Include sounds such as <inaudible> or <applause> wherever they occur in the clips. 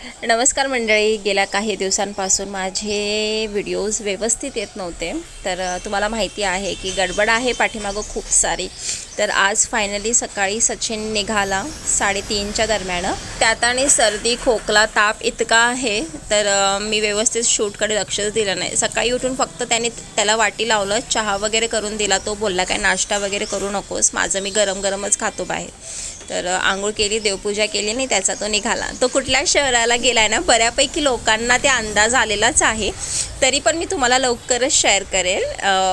नमस्कार मंडळी गेल्या काही दिवसांपासून माझे व्हिडिओज व्यवस्थित येत नव्हते. तर तुम्हाला माहिती आहे की गडबड आहे पाठीमागं खूप सारी. तर आज फायनली सकाळी सचिन निघाला साडेतीनच्या दरम्यान. त्यात आणि सर्दी खोकला ताप इतका आहे तर मी व्यवस्थित शूटकडे लक्षच दिलं नाही. सकाळी उठून फक्त त्याने त्याला वाटी लावलं चहा वगैरे करून दिला. तो बोलला काय नाश्ता वगैरे करू नकोस माझं मी गरम गरमच खातो बाहेर. तर आंघोळ केली देवपूजा केली नाही त्याचा तो निघाला. तो कुठल्या शहराला गेला आहे ना बऱ्यापैकी लोकांना ते अंदाज आलेलाच आहे. तरी पण मी तुम्हाला लवकरच शेअर करेल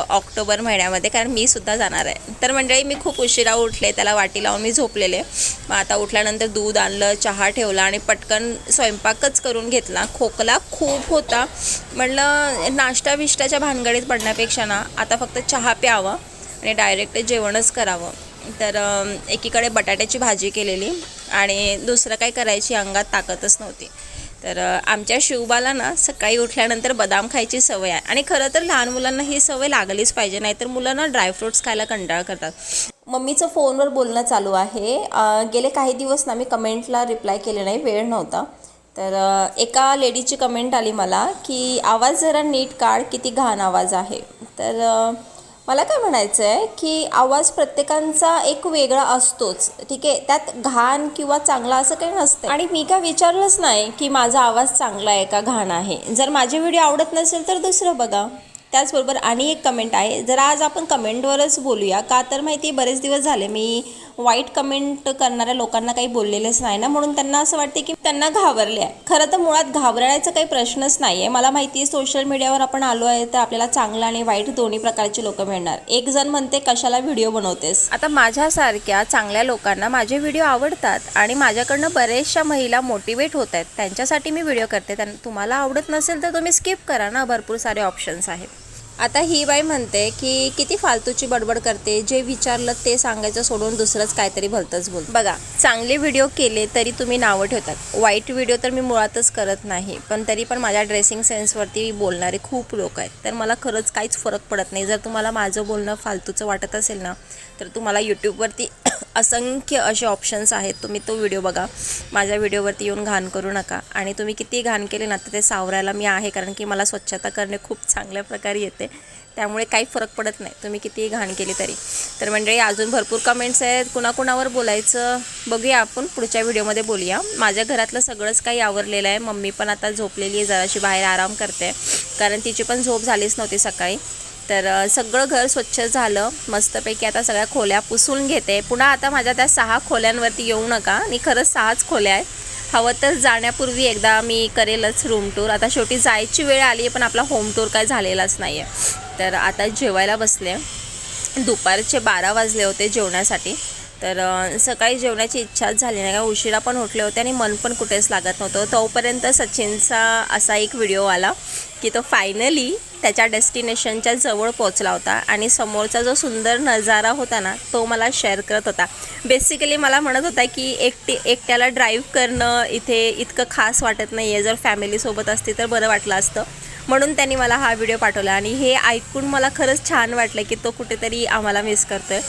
ऑक्टोबर महिन्यामध्ये कारण मी सुद्धा जाणार आहे. तर मंडळी मी खूप उशिरा उठले त्याला वाटी लावून मी झोपलेले. मग आता उठल्यानंतर दूध आणलं चहा ठेवला आणि पटकन स्वयंपाकच करून घेतला. खोकला खूप होता. म्हणलं नाश्ता बिष्टाच्या भानगडीत पडण्यापेक्षा ना आता फक्त चहा प्यावं आणि डायरेक्ट जेवणच करावं. तर एकीकडे बटाट्याची भाजी केलेली आणि दुसरं काय करायची अंगात ताकदच नव्हती. तर आमच्या शिवबाला ना सकाळी उठल्यानंतर बदाम खायची सवय आहे. आणि खरं तर लहान मुलांना ही सवय लागलीच पाहिजे नाहीतर मुलं ना ड्रायफ्रुट्स खायला कंटाळा करतात. मम्मीचं फोनवर बोलणं चालू आहे. गेले काही दिवस ना मी कमेंटला रिप्लाय केले नाही वेळ नव्हता. तर एका लेडीची कमेंट आली मला की आवाज जरा नीट काढ किती घाण आवाज आहे. तर मला काय म्हणायचं आहे की आवाज प्रत्येकांचा एक वेगळा असतोच. ठीक आहे? त्यात घाण किंवा चांगला असं काही नसतं. आणि मी काय विचारलंच नाही की माझा आवाज चांगला आहे का घाण आहे? जर माझे व्हिडिओ आवडत नसेल तर दुसरं बघा. त्याचबरोबर आणि एक कमेंट आहे. जर आज आपण कमेंटवरच बोलूया का तर माहिती बरेच दिवस झाले मी वाईट कमेंट करणाऱ्या लोकांना काही बोललेलेच नाही ना. म्हणून त्यांना असं वाटते की त्यांना घाबरले आहे. खरं तर मुळात घाबरण्याचा काही प्रश्नच नाही आहे मला माहिती आहे सोशल मीडियावर आपण आलो आहे तर आपल्याला चांगलं आणि वाईट दोन्ही प्रकारचे लोक मिळणार. एक जण म्हणते कशाला व्हिडिओ बनवतेस? आता माझ्यासारख्या चांगल्या लोकांना माझे व्हिडिओ आवडतात आणि माझ्याकडनं बऱ्याचशा महिला मोटिवेट होत आहेत. त्यांच्यासाठी मी व्हिडिओ करते. त्यांना तुम्हाला आवडत नसेल तर तुम्ही स्किप करा ना. भरपूर सारे ऑप्शन्स आहेत. आता ही बाई म्हणते की किती फालतूची बडबड करते जे विचारलं ते सांगायचं सोडून दुसरंच काहीतरी भलतंच बोल. बघा चांगले व्हिडिओ केले तरी तुम्ही नावं ठेवतात. वाईट व्हिडिओ तर मी मुळातच करत नाही पण तरी पण माझ्या ड्रेसिंग सेन्सवरती बोलणारे खूप लोक आहेत. तर मला खरंच काहीच फरक पडत नाही. जर तुम्हाला माझं बोलणं फालतूचं वाटत असेल ना तर तुम्हाला यूट्यूबवरती <coughs> असंख्य असे ऑप्शन्स आहेत. तुम्ही तो व्हिडिओ बघा. माझ्या व्हिडिओवरती येऊन घाण करू नका. आणि तुम्ही किती घाण केले ना तर ते सावरायला मी आहे. कारण की मला स्वच्छता करणे खूप चांगल्या प्रकारे येते. त्यामुळे काही फरक पडत नाही. तुम्ही कितीही घाण केली तरी. तर मंडळी अजून भरपूर कमेंट्स आहेत. कुणाकुणावर बोलायचं बघूया आपण. पुढच्या व्हिडिओमध्ये बोलूया. माझ्या घरातलं सगळंच काही आवरलेलं आहे. मम्मी पण आता झोपलेली आहे. जराशी बाहेर आराम करते. कारण तिची पण झोप झालीच नव्हती सकाळी. तर सगळं घर स्वच्छ झालं. मस्तपैकी आता सगळ्या खोल्या पुसून घेते. पुन्हा आता माझ्या त्या सहा खोल्यांवरती येऊ नका. आणि खरंच सहाच खोल्या आहेत. हवं तर जाण्यापूर्वी एकदा मी करेलच रूम टूर आता शेवटी जायची वेळ आली आहे पण आपला होम टूर काय झालेलाच नाही आहे तर आता जेवायला बसले. दुपारचे बारा वाजले होते जेवण्यासाठी. तर सकाळी जेवण्याची इच्छाच झाली नाही. का उशिरा पण उठले होते आणि मन पण कुठेच लागत नव्हतं. तोपर्यंत सचिनचा असा एक व्हिडिओ आला की तो फायनली त्याच्या डेस्टिनेशनच्या जवळ पोचला होता आणि समोरचा जो सुंदर नजारा होता ना तो मला शेअर करत होता. बेसिकली मला म्हणत होता की एकटी एकट्याला ड्राईव्ह करणं इथे इतकं खास वाटत नाही आहे जर फॅमिलीसोबत असते तर बरं वाटलं असतं. म्हणून त्यांनी मला हा व्हिडिओ पाठवला आणि हे ऐकून मला खरंच छान वाटलं की तो कुठेतरी आम्हाला मिस करतो आहे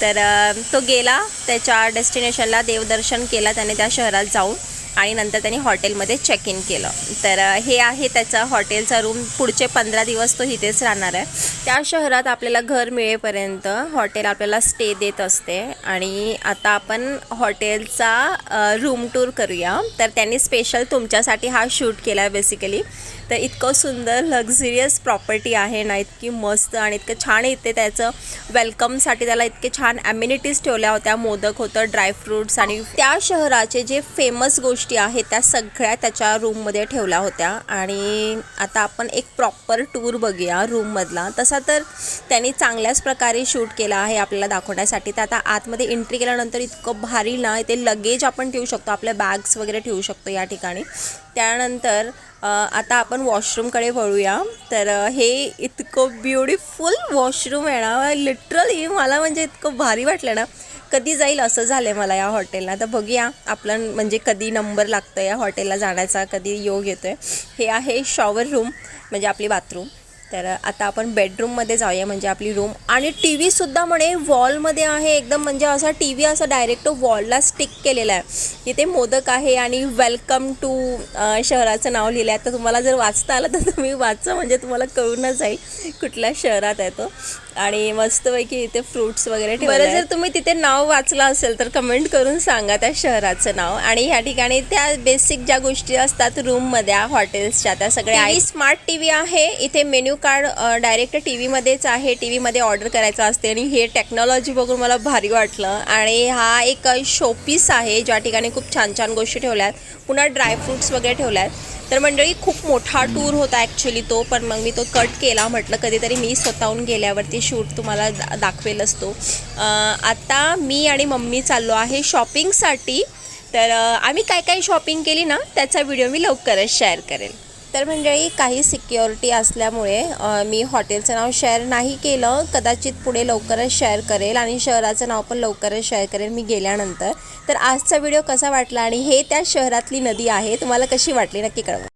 तर तो गेला त्याच्या डेस्टिनेशनला देवदर्शन केला त्याने त्या शहरात जाऊन. आणि नंतर त्यांनी हॉटेलमध्ये चेक इन केलं. तर हे आहे त्याचा हॉटेलचा रूम पुढचे पंधरा दिवस तो इथेच राहणार आहे. त्या शहरात आपल्याला घर मिळेपर्यंत हॉटेल आपल्याला स्टे देत असते. आणि आता आपण हॉटेलचा रूम टूर करूया. तर त्यांनी स्पेशल तुमच्यासाठी हा शूट केला आहे बेसिकली तर इतकं सुंदर लक्झरियस प्रॉपर्टी आहे ना इतकी मस्त आणि इतकं छान इथे त्याचं वेलकमसाठी त्याला इतके छान ॲम्युनिटीज ठेवल्या होत्या. मोदक होतं ड्रायफ्रूट्स आणि त्या शहराचे जे फेमस गोष्टी आहेत त्या सगळ्या त्याच्या रूममध्ये ठेवल्या होत्या. आणि आता आपण एक प्रॉपर टूर बघूया रूममधला तसा तर त्यांनी चांगल्याच प्रकारे शूट केला आहे आपल्याला दाखवण्यासाठी. तर आता आतमध्ये एंट्री केल्यानंतर इतकं भारी ना इथे लगेज आपण ठेवू शकतो. आपल्या बॅग्स वगैरे ठेवू शकतो या ठिकाणी. त्यानंतर आता आपण वॉशरूमकडे वळूया. तर हे इतकं ब्युटिफुल वॉशरूम आहे ना. लिटरली मला म्हणजे इतकं भारी वाटलं ना. कधी जाईल असं झालं आहे मला या हॉटेलला. तर बघूया आपलं म्हणजे कधी नंबर लागतो या हॉटेलला जाण्याचा कधी योग येतो आहे हे आहे शॉवर रूम म्हणजे आपली बाथरूम तर आता आपण बेडरूममध्ये जाऊया म्हणजे आपली रूम आणि टी व्हीसुद्धा म्हणे वॉलमध्ये आहे एकदम म्हणजे असा टी व्ही असा डायरेक्ट वॉलला स्टिक केलेला आहे. इथे मोदक आहे आणि वेलकम टू शहराचं नाव लिहिलं आहे तर तुम्हाला जर वाचता आलं तर तुम्ही वाचा म्हणजे तुम्हाला कळूनच जाईल कुठल्या शहरात आहे तो. आणि मस्तपैकी इथे फ्रुट्स वगैरे बरं जर तुम्ही तिथे नाव वाचलं असेल तर कमेंट करून सांगा त्या शहराचं नाव. आणि ह्या ठिकाणी त्या बेसिक ज्या गोष्टी असतात रूममध्ये हॉटेल्सच्या त्या सगळ्या आहे स्मार्ट टी व्ही आहे. इथे मेन्यू कार्ड डायरेक्ट टी व्हीमध्येच आहे. टी व्हीमध्ये ऑर्डर करायचं असते आणि हे टेक्नॉलॉजी बघून मला भारी वाटलं. आणि हा एक शोपीस आहे ज्या ठिकाणी खूप छान छान गोष्टी ठेवल्या आहेत. पुन्हा ड्रायफ्रुट्स वगैरे ठेवल्या आहेत. तर मंडळी खूप मोठा टूर होता ॲक्च्युली तो पण मग मी तो कट केला. म्हटलं कधीतरी मी स्वतःहून गेल्यावरती शूट तुम्हाला दा दाखवेल असतो. आता मी आणि मम्मी चाललो आहे शॉपिंगसाठी. तर आम्ही काय काय शॉपिंग केली ना त्याचा व्हिडिओ मी लवकरच शेअर करेल. तर मंडळी काही सिक्युरिटी असल्यामुळे मी हॉटेलचं नाव शेअर नाही केलं. कदाचित पुढे लवकरच शेअर करेल आणि शहराचं नाव पण लवकरच शेअर करेल मी गेल्यानंतर. तर आजचा व्हिडिओ कसा वाटला आणि हे त्या शहरातली नदी आहे तुम्हाला कशी वाटली नक्की कळवा.